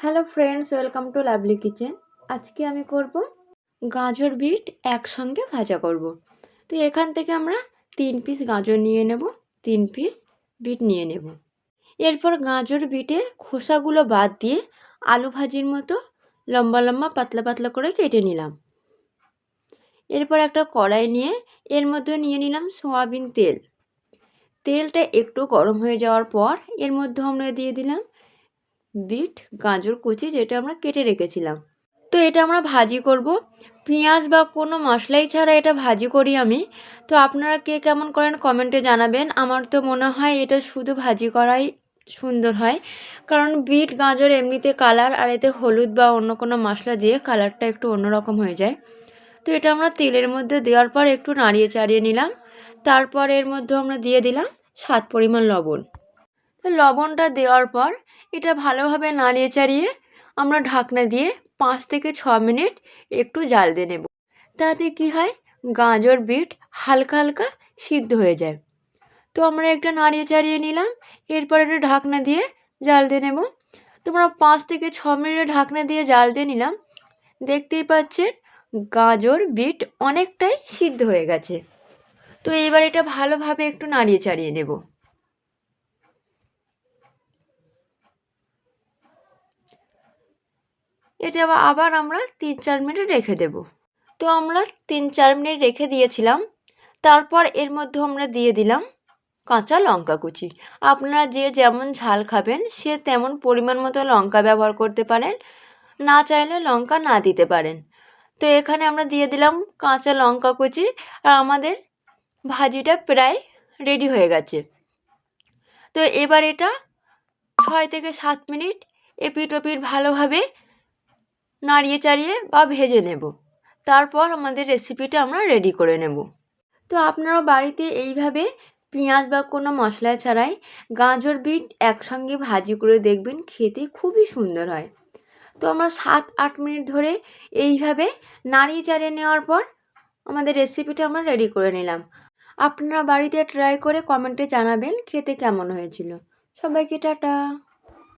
Hello friends welcome to lovely kitchen আজকে আমি করব গাজর বিট একসঙ্গে ভাজা করব। তো এখান থেকে আমরা তিন পিস গাজর নিয়ে নেব, তিন পিস বিট নিয়ে নেব। এরপর গাজর বিটের খোসাগুলো বাদ দিয়ে আলু ভাজির মতো লম্বা লম্বা পাতলা পাতলা করে কেটে নিলাম। এরপর একটা কড়াই নিয়ে এর মধ্যে নিয়ে নিলাম সোয়াবিন তেল। তেলটা একটু গরম হয়ে যাওয়ার পর এর মধ্যে আমরা দিয়ে দিলাম বিট গাজর, কুচি যেটা আমরা কেটে রেখেছিলাম। তো এটা আমরা ভাজি করব। পেঁয়াজ বা কোনো মশলাই ছাড়া এটা ভাজি করি আমি। তো আপনারা কে কেমন করেন কমেন্টে জানাবেন। আমার তো মনে হয় এটা শুধু ভাজি করাই সুন্দর হয়। কারণ বিট, গাজর এমনিতে কালার আর এতে হলুদ বা অন্য কোনো মশলা দিয়ে কালারটা একটু অন্যরকম হয়ে যায়। তো এটা আমরা তেলের মধ্যে দেওয়ার পর একটু নাড়িয়ে চাড়িয়ে নিলাম। তারপর এর মধ্যে আমরা দিয়ে দিলাম স্বাদ পরিমাণ লবণ। তো লবণটা দেওয়ার পর এটা ভালোভাবে নাড়িয়ে চাড়িয়ে আমরা ঢাকনা দিয়ে পাঁচ থেকে ছ মিনিট একটু জাল দিয়ে নেব। তাতে কি হয়? গাজর, বিট হালকা হালকা সিদ্ধ হয়ে যায়। তো আমরা একটা নাড়িয়ে চাড়িয়ে নিলাম। এরপর একটা ঢাকনা দিয়ে জাল দিয়ে নেব। তোমরা পাঁচ থেকে ছ মিনিট ঢাকনা দিয়ে জাল দিয়ে নিলাম। দেখতেই পাচ্ছেন গাজর, বিট অনেকটাই সিদ্ধ হয়ে গেছে। তো এবার এটা ভালোভাবে একটু নাড়িয়ে চাড়িয়ে নেব। এটা আবার আমরা তিন চার মিনিট রেখে দেব। তো আমরা তিন চার মিনিট রেখে দিয়েছিলাম। তারপর এর মধ্যে আমরা দিয়ে দিলাম কাঁচা লঙ্কা কুচি। আপনারা যে যেমন ঝাল খাবেন, সে তেমন পরিমাণ মতো লঙ্কা ব্যবহার করতে পারেন। না চাইলে লঙ্কা না দিতে পারেন। তো এখানে আমরা দিয়ে দিলাম কাঁচা লঙ্কা কুচি আর আমাদের ভাজিটা প্রায় রেডি হয়ে গেছে। তো এবার এটা ছয় থেকে সাত মিনিট এপিট ওপিট ভালোভাবে নাড়িয়ে চাড়িয়ে বা ভেজে নেব। তারপর আমাদের রেসিপিটা আমরা রেডি করে নেব। তো আপনারাও বাড়িতে এইভাবে পেঁয়াজ বা কোনো মশলা ছাড়াই গাজর, বিট একসঙ্গে ভাজি করে দেখবেন, খেতে খুবই সুন্দর হয়। তো আমরা সাত, আট মিনিট ধরে এইভাবে নাড়িয়ে চাড়িয়ে নেওয়ার পর আমাদের রেসিপিটা আমরা রেডি করে নিলাম। আপনারা বাড়িতে ট্রাই করে কমেন্টে জানাবেন, খেতে কেমন হয়েছিল। সবাইকে টাটা।